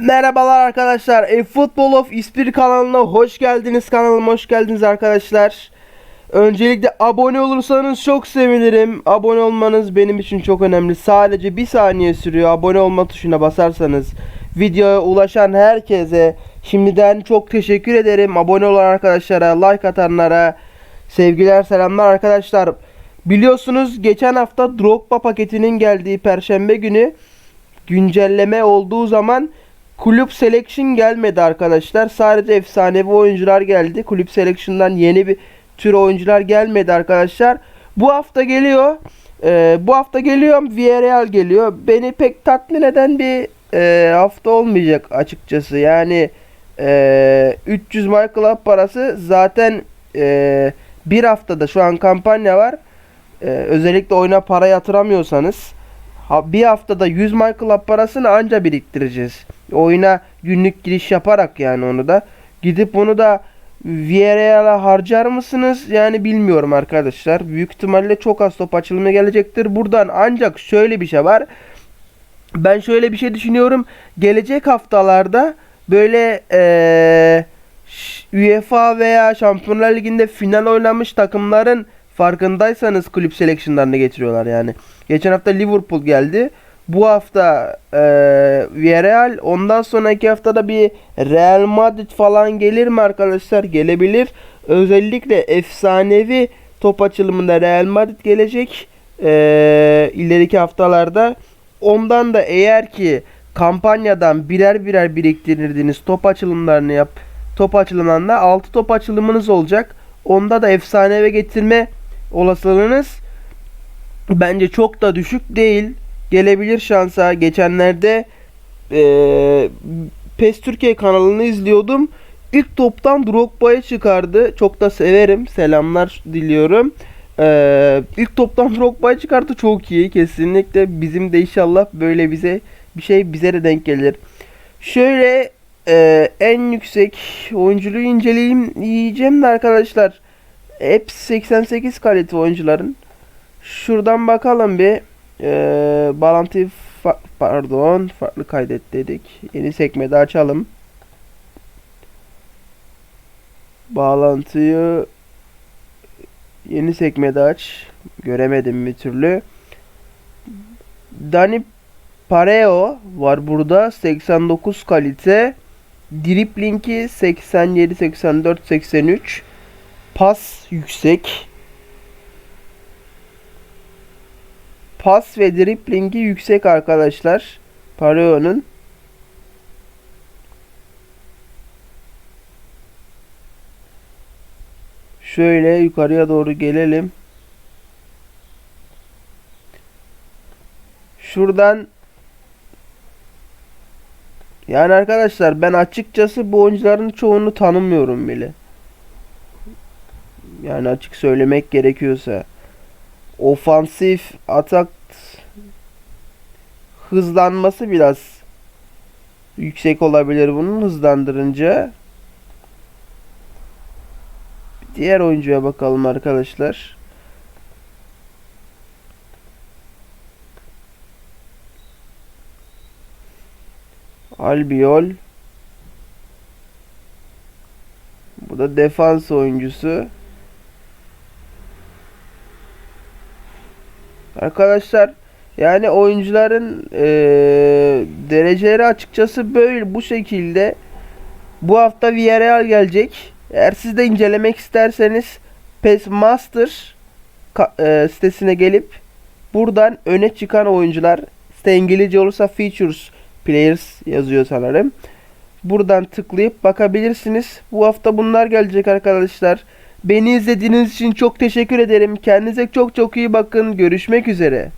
Merhabalar arkadaşlar. A Football of İspir kanalına hoş geldiniz. Kanalıma hoş geldiniz arkadaşlar. Öncelikle abone olursanız çok sevinirim. Abone olmanız benim için çok önemli. Sadece bir saniye sürüyor. Abone olma tuşuna basarsanız videoya ulaşan herkese şimdiden çok teşekkür ederim. Abone olan arkadaşlara, like atanlara sevgiler, selamlar arkadaşlar. Biliyorsunuz geçen hafta Drogba paketinin geldiği perşembe günü güncelleme olduğu zaman kulüp selection gelmedi arkadaşlar. Sadece efsanevi oyuncular geldi. Kulüp selection'dan yeni bir tür oyuncular gelmedi arkadaşlar. Bu hafta geliyor. Ee, bu hafta geliyor. Villarreal geliyor. Beni pek tatmin eden bir e, hafta olmayacak açıkçası. Yani e, 300 My Club parası zaten e, bir haftada şu an kampanya var. E, özellikle oyuna para yatıramıyorsanız bir haftada 100 My Club parasını anca biriktireceğiz. Oyuna günlük giriş yaparak yani onu da. Gidip onu da Villarreal'a harcar mısınız? Yani bilmiyorum arkadaşlar. Büyük ihtimalle çok az top açılımı gelecektir. Buradan ancak şöyle bir şey var. Ben şöyle bir şey düşünüyorum. Gelecek haftalarda böyle eee, ş- UEFA veya Şampiyonlar Ligi'nde final oynamış takımların farkındaysanız kulüp seleksiyonlarını getiriyorlar yani. Geçen hafta Liverpool geldi. Bu hafta eee Villarreal. Ondan sonraki haftada bir Real Madrid falan gelir mi arkadaşlar? Gelebilir. Özellikle efsanevi top açılımında Real Madrid gelecek. Eee ileriki haftalarda. Ondan da eğer ki kampanyadan birer birer biriktirdiğiniz top açılımlarını yap top açılımlarında 6 top açılımınız olacak. Onda da efsane ve getirme olasılığınız bence çok da düşük değil. Gelebilir şansa. Geçenlerde eee PES Türkiye kanalını izliyordum. İlk toptan Drogba'yı çıkardı. Çok da severim. Selamlar diliyorum. Eee ilk toptan Drogba'yı çıkardı. Çok iyi. Kesinlikle bizim de inşallah böyle bize bir şey bize de denk gelir. Şöyle eee, en yüksek oyunculuğu inceleyeyim diyeceğim de arkadaşlar. Hepsi 88 kalite oyuncuların. Şuradan bakalım bir. Ee, bağlantıyı fa- pardon farklı kaydet dedik. Yeni sekmede açalım. Bağlantıyı yeni sekmede aç. Göremedim bir türlü. Dani Pareo var burada 89 kalite. Dripling'i 87 84 83. Pas yüksek. Pas ve driplingi yüksek arkadaşlar. Pareo'nun. Şöyle yukarıya doğru gelelim. Şuradan yani arkadaşlar ben açıkçası bu oyuncuların çoğunu tanımıyorum bile. Yani açık söylemek gerekiyorsa. Ofansif atak hızlanması biraz yüksek olabilir bunun hızlandırınca. Diğer oyuncuya bakalım arkadaşlar. Albiol. Bu da defans oyuncusu. Arkadaşlar yani oyuncuların eee, dereceleri açıkçası böyle bu şekilde. Bu hafta Villarreal gelecek. Eğer siz de incelemek isterseniz PES Master eee, sitesine gelip buradan öne çıkan oyuncular site İngilizce olursa Features Players yazıyor sanırım. Buradan tıklayıp bakabilirsiniz. Bu hafta bunlar gelecek arkadaşlar. Beni izlediğiniz için çok teşekkür ederim. Kendinize çok çok iyi bakın. Görüşmek üzere.